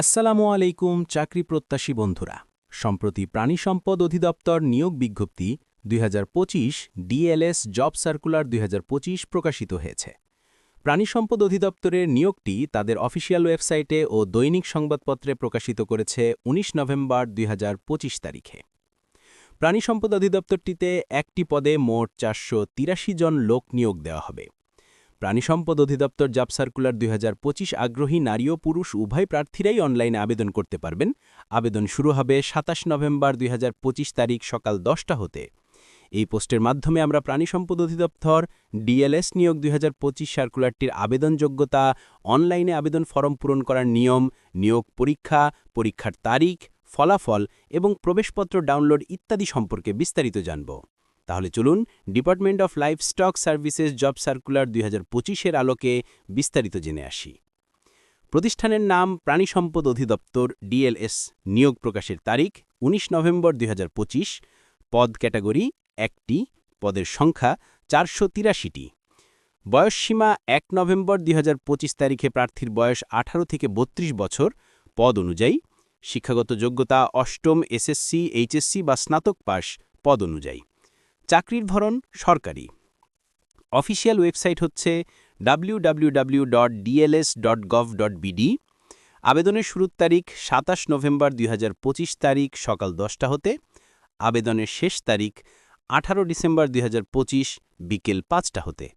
আসসালামু আলাইকুম, চাকরি প্রত্যাশী বন্ধুরা। সম্প্রতি প্রাণী সম্পদ অধিদপ্তর নিয়োগ বিজ্ঞপ্তি দুই হাজার পঁচিশ ডিএলএস জব সার্কুলার দুই হাজার পঁচিশ প্রকাশিত হয়েছে। প্রাণী সম্পদ অধিদপ্তরের নিয়োগটি তাদের অফিসিয়াল ওয়েবসাইটে ও দৈনিক সংবাদপত্রে প্রকাশিত করেছে ১৯ নভেম্বর দুই হাজার পঁচিশ তারিখে। প্রাণী সম্পদ অধিদপ্তরটিতে একটি পদে মোট চারশো তিরাশি জন লোক নিয়োগ দেওয়া হবে। প্রাণী সম্পদ অধিদপ্তর জব সার্কুলার দুই হাজার পঁচিশ আগ্রহী নারী ও পুরুষ উভয় প্রার্থীরাই অনলাইনে আবেদন করতে পারবেন। আবেদন শুরু হবে সাতাশ নভেম্বর দুই হাজার পঁচিশ তারিখ সকাল দশটা হতে। এই পোস্টের মাধ্যমে আমরা প্রাণী সম্পদ অধিদপ্তর, ডিএলএস নিয়োগ দুই হাজার পঁচিশ সার্কুলারটির আবেদনযোগ্যতা অনলাইনে আবেদন ফরম পূরণ করার নিয়ম, নিয়োগ পরীক্ষা, পরীক্ষার তারিখ, ফলাফল এবং প্রবেশপত্র ডাউনলোড ইত্যাদি সম্পর্কে বিস্তারিত জানব। তাহলে চলুন department of livestock services job circular দুই এর আলোকে বিস্তারিত জেনে আসি। প্রতিষ্ঠানের নাম প্রাণী সম্পদ অধিদপ্তর ডিএলএস নিয়োগ প্রকাশের তারিখ ১৯ নভেম্বর দুই হাজার পঁচিশ। পদ ক্যাটাগরি একটি, পদের সংখ্যা চারশো তিরাশিটি। বয়সসীমা এক নভেম্বর দুই হাজার পঁচিশ তারিখে প্রার্থীর বয়স ১৮ থেকে ৩২ বছর। পদ অনুযায়ী শিক্ষাগত যোগ্যতা অষ্টম এসএসসি, এইচএসসি বা স্নাতক পাশ। পদ অনুযায়ী চাকরির ধরন সরকারি। অফিসিয়াল ওয়েবসাইট হচ্ছে www.dls.gov.bd আবেদনের শুরুর তারিখ সাতাশ নভেম্বর দুই হাজার পঁচিশ তারিখ সকাল দশটা হতে। আবেদনের শেষ তারিখ আঠারো ডিসেম্বর দুই হাজার পঁচিশ বিকেল পাঁচটা হতে।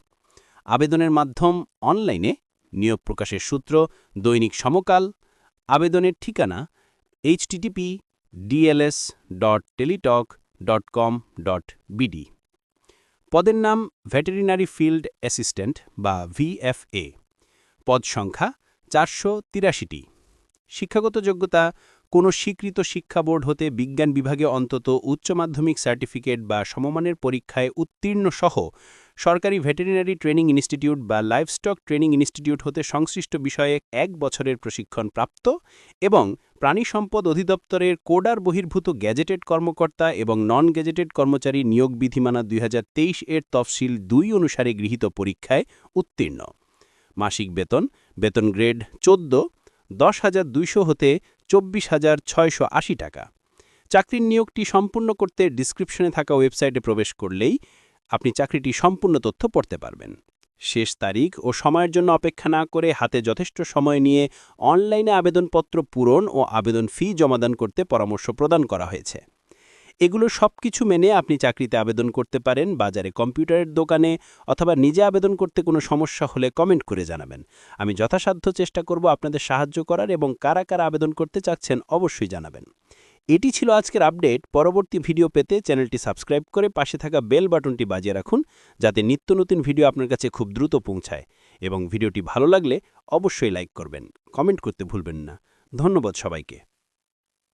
আবেদনের মাধ্যম অনলাইনে নিয়োগ প্রকাশের সূত্র, দৈনিক সমকাল, আবেদনের ঠিকানা HTTP DLS dot Teletalk dot com dot BD পদের নাম ভেটেরিনারি ফিল্ড অ্যাসিস্ট্যান্ট বা ভিএফএ পদ সংখ্যা চারশো তিরাশিটি। শিক্ষাগত যোগ্যতা, কোনো স্বীকৃত শিক্ষা বোর্ড হতে বিজ্ঞান বিভাগে অন্তত উচ্চ মাধ্যমিক সার্টিফিকেট বা সমমানের পরীক্ষায় উত্তীর্ণ সহ সরকারি ভেটেরিনারি ট্রেনিং ইনস্টিটিউট বা লাইভস্টক ট্রেনিং ইনস্টিটিউট হতে সংশ্লিষ্ট বিষয়ে এক বছরের প্রশিক্ষণ প্রাপ্ত এবং প্রাণী সম্পদ অধিদপ্তরের কোডার বহির্ভূত গ্যাজেটেড কর্মকর্তা এবং নন গ্যাজেটেড কর্মচারী নিয়োগ বিধিমানা দুই হাজার তেইশ এর তফসিল দুই অনুসারে গৃহীত পরীক্ষায় উত্তীর্ণ। মাসিক বেতন বেতন গ্রেড চোদ্দ, দশ হাজার দুইশো হতে চব্বিশ হাজার ছয়শো আশি টাকা। চাকরির নিয়োগটি সম্পূর্ণ করতে ডিসক্রিপশনে থাকা ওয়েবসাইটে প্রবেশ করলেই আপনি চাকরিটি সম্পূর্ণ তথ্য পড়তে পারবেন। শেষ তারিখ ও সময়ের জন্য অপেক্ষা না করে হাতে যথেষ্ট সময় নিয়ে অনলাইনে আবেদনপত্র পূরণ ও আবেদন ফি জমাদান করতে পরামর্শ প্রদান করা হয়েছে। এগুলো সব কিছু মেনে আপনি চাকরিতে আবেদন করতে পারেন, বাজারে কম্পিউটারের দোকানে অথবা নিজে আবেদন করতে কোনো সমস্যা হলে কমেন্ট করে জানাবেন। আমি যথাসাধ্য চেষ্টা করব আপনাদের সাহায্য করার এবং কারা কারা আবেদন করতে চাচ্ছেন অবশ্যই জানাবেন। এটি ছিল আজকের আপডেট। পরবর্তী ভিডিও পেতে চ্যানেলটি সাবস্ক্রাইব করে পাশে থাকা বেল বাটনটি বাজিয়ে রাখুন, যাতে নিত্য নতুন ভিডিও আপনার কাছে খুব দ্রুত পৌঁছায়। এবং ভিডিওটি ভালো লাগলে অবশ্যই লাইক করবেন, কমেন্ট করতে ভুলবেন না। ধন্যবাদ সবাইকে।